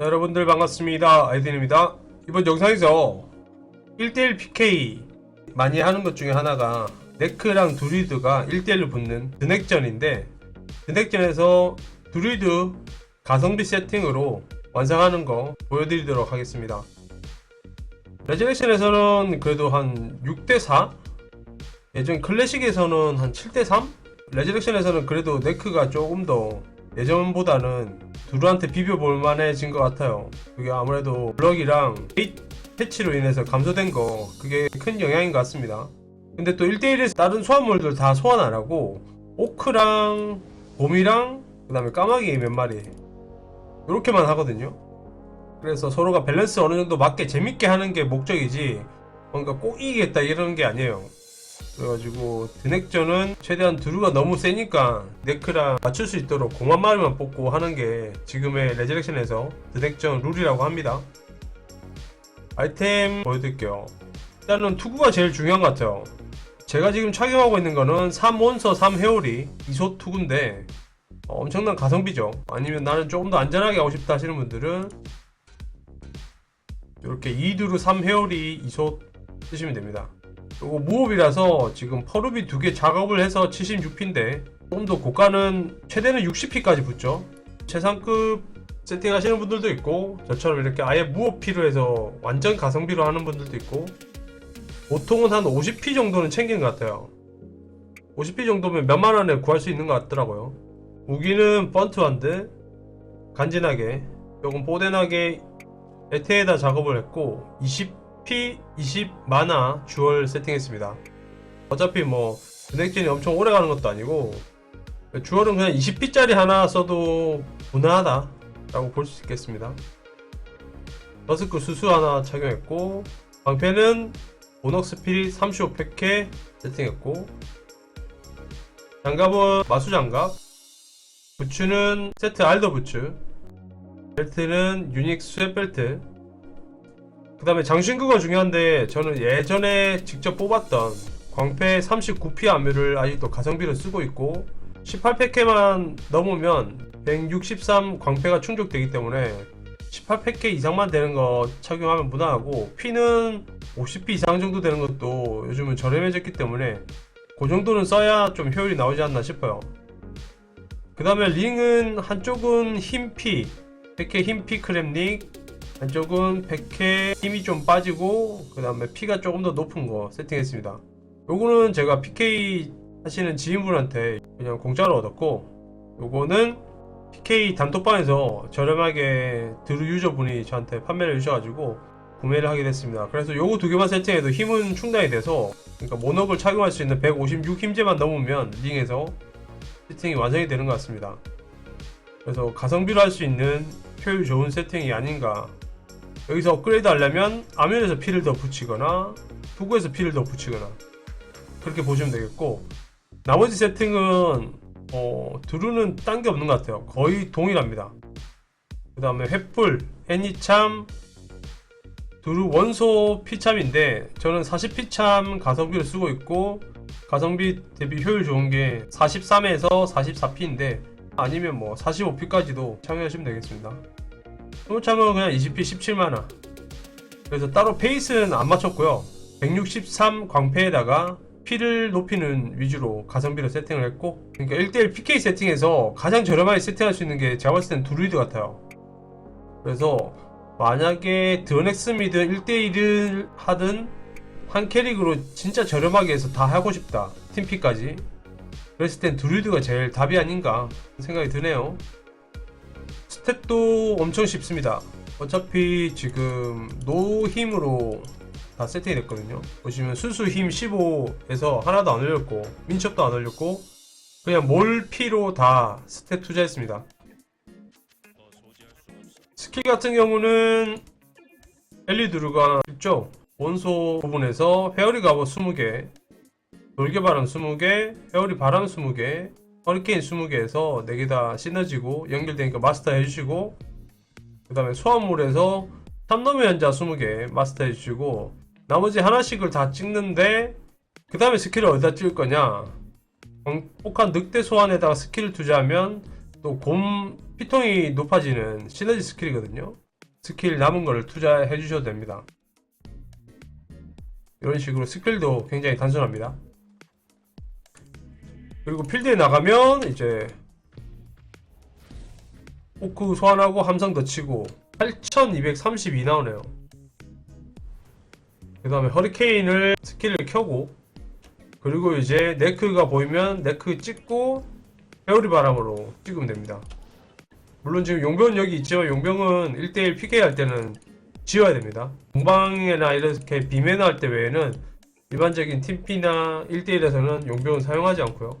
네, 여러분들 반갑습니다. 아이딘입니다. 이번 영상에서 1대1 PK 많이 하는 것 중에 하나가 네크랑 두리드가 1대1로 붙는 드넥전인데 드넥전에서 두리드 가성비 세팅으로 완성하는 거 보여드리도록 하겠습니다. 레저렉션에서는 그래도 한 6대4? 예전 클래식에서는 한 7대3? 레저렉션에서는 그래도 네크가 조금 더 예전보다는 두루한테 비벼볼 만해진 것 같아요. 그게 아무래도 블럭이랑 패치로 인해서 감소된 거 그게 큰 영향인 것 같습니다. 근데 또 1대1에서 다른 소환물들 다 소환 안 하고 오크랑 봄이랑 그 다음에 까마귀 몇 마리 이렇게만 하거든요. 그래서 서로가 밸런스 어느 정도 맞게 재밌게 하는 게 목적이지 뭔가 꼭 이기겠다 이런 게 아니에요. 그래가지고 드넥전은 최대한 드루가 너무 세니까 네크랑 맞출 수 있도록 공한 마리만 뽑고 하는 게 지금의 레저렉션에서 드넥전 룰이라고 합니다. 아이템 보여드릴게요. 일단은 투구가 제일 중요한 것 같아요. 제가 지금 착용하고 있는 거는 3몬서 3회오리 이소 투구인데 어, 엄청난 가성비죠. 아니면 나는 조금 더 안전하게 하고 싶다 하시는 분들은 이렇게 2두루 3회오리 이소 쓰시면 됩니다. 요거 무업이라서 지금 퍼루비 두 개 작업을 해서 76P인데 조금 더 고가는 최대는 60P까지 붙죠. 최상급 세팅하시는 분들도 있고 저처럼 이렇게 아예 무업 필요해서 완전 가성비로 하는 분들도 있고 보통은 한 50P 정도는 챙기는 것 같아요. 50P 정도면 몇만 원에 구할 수 있는 것 같더라고요. 무기는 번트완드 간지나게 조금 뽀대나게 에테에다 작업을 했고 20P 20 마나 주얼 세팅했습니다. 어차피 뭐 드넥진이 엄청 오래 가는 것도 아니고 주얼은 그냥 20P짜리 하나 써도 무난하다 라고 볼 수 있겠습니다. 버스크 수수 하나 착용했고 방패는 보넉 스피릿 35팩에 세팅했고 장갑은 마수 장갑 부츠는 세트 알더 부츠 벨트는 유닉 스웨 벨트 그 다음에 장신구가 중요한데 저는 예전에 직접 뽑았던 광패 39P 암유를 아직도 가성비로 쓰고 있고 18팩에만 넘으면 163 광패가 충족되기 때문에 18팩 이상만 되는 거 착용하면 무난하고 P는 50P 이상 정도 되는 것도 요즘은 저렴해졌기 때문에 그 정도는 써야 좀 효율이 나오지 않나 싶어요. 그 다음에 링은 한쪽은 흰 P, 100회 흰 P 크랩닉, 한쪽은 100회 힘이 좀 빠지고 그 다음에 P가 조금 더 높은 거 세팅했습니다. 요거는 제가 PK 하시는 지인분한테 그냥 공짜로 얻었고 요거는 PK 단톡방에서 저렴하게 드루 유저분이 저한테 판매를 해주셔가지고 구매를 하게 됐습니다. 그래서 요거 두 개만 세팅해도 힘은 충당이 돼서 그러니까 모넉을 착용할 수 있는 156 힘제만 넘으면 링에서 세팅이 완성이 되는 것 같습니다. 그래서 가성비로 할 수 있는 효율 좋은 세팅이 아닌가. 여기서 업그레이드 하려면 아면에서 피를 더 붙이거나 투구에서 피를 더 붙이거나 그렇게 보시면 되겠고 나머지 세팅은 어, 드루는 딴 게 없는 것 같아요. 거의 동일합니다. 그 다음에 횃불, 애니참, 드루 원소 피참인데 저는 40피참 가성비를 쓰고 있고 가성비 대비 효율 좋은 게 43에서 44P인데 아니면 뭐 45P까지도 참여하시면 되겠습니다. 소모참은 그냥 20P 17만원. 그래서 따로 페이스는 안 맞췄고요. 163 광패에다가 P를 높이는 위주로 가성비로 세팅을 했고 그러니까 1대1 PK 세팅에서 가장 저렴하게 세팅할 수 있는 게 제가 봤을 땐 두루이드 같아요. 그래서 만약에 드넥스미든 1대1을 하든 한 캐릭으로 진짜 저렴하게 해서 다 하고 싶다 팀피까지. 그랬을 땐 드루이드가 제일 답이 아닌가 생각이 드네요 스탯도 엄청 쉽습니다. 어차피 지금 노 힘으로 다 세팅이 됐거든요. 보시면 순수 힘 15에서 하나도 안 올렸고 민첩도 안 올렸고 그냥 몰 피로 다 스탯 투자했습니다. 스킬 같은 경우는 엘리드루가 쉽죠? 원소 부분에서 회오리 갑옷 20개 돌개 바람 20개 회오리 바람 20개 허리케인 20개에서 4개 다 시너지고 연결되니까 마스터 해주시고 그 다음에 소환물에서 삼놈의 연자 20개 마스터 해주시고 나머지 하나씩을 다 찍는데 그 다음에 스킬을 어디다 찍을 거냐 광폭한 늑대 소환에다가 스킬을 투자하면 또 곰 피통이 높아지는 시너지 스킬이거든요 스킬 남은 거를 투자해 주셔도 됩니다. 이런 식으로 스킬도 굉장히 단순합니다. 그리고 필드에 나가면 이제 오크 소환하고 함성 더 치고 8232 나오네요. 그 다음에 허리케인을 스킬을 켜고 그리고 이제 네크가 보이면 네크 찍고 회오리 바람으로 찍으면 됩니다. 물론 지금 용병은 여기 있지만 용병은 1대1 PK 할 때는 지워야 됩니다. 공방이나 이렇게 비매너 할때 외에는 일반적인 팀피나 1대1에서는 용병은 사용하지 않고요.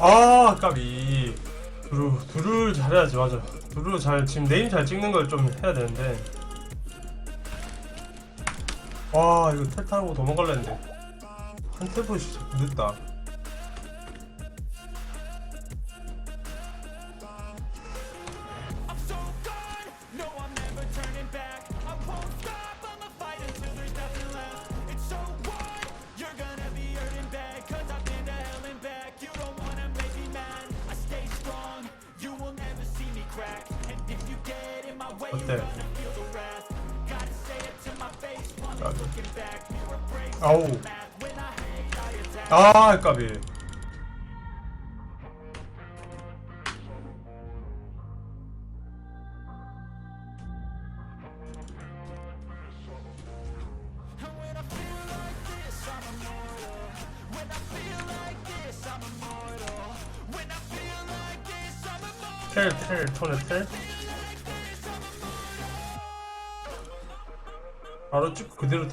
아 까비. 두루 두루 잘해야지 맞아. 두루 잘 지금 네임 잘 찍는 걸 좀 해야 되는데. 와 이거 도망갈라 했는데. 한 템포 진짜 늦다 Breaks 아우. 아 까비 when I feel like 바로 쭉 그대로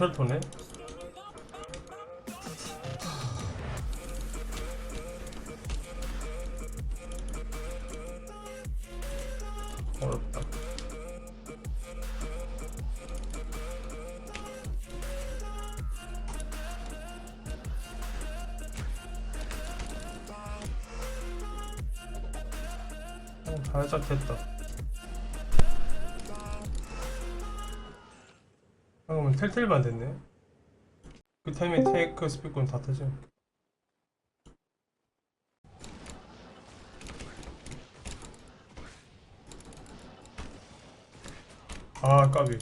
어, 살짝 됐다 방금은 텔텔만 됐네. 그 타임에 테이크 스피커는 다 터져 아 까비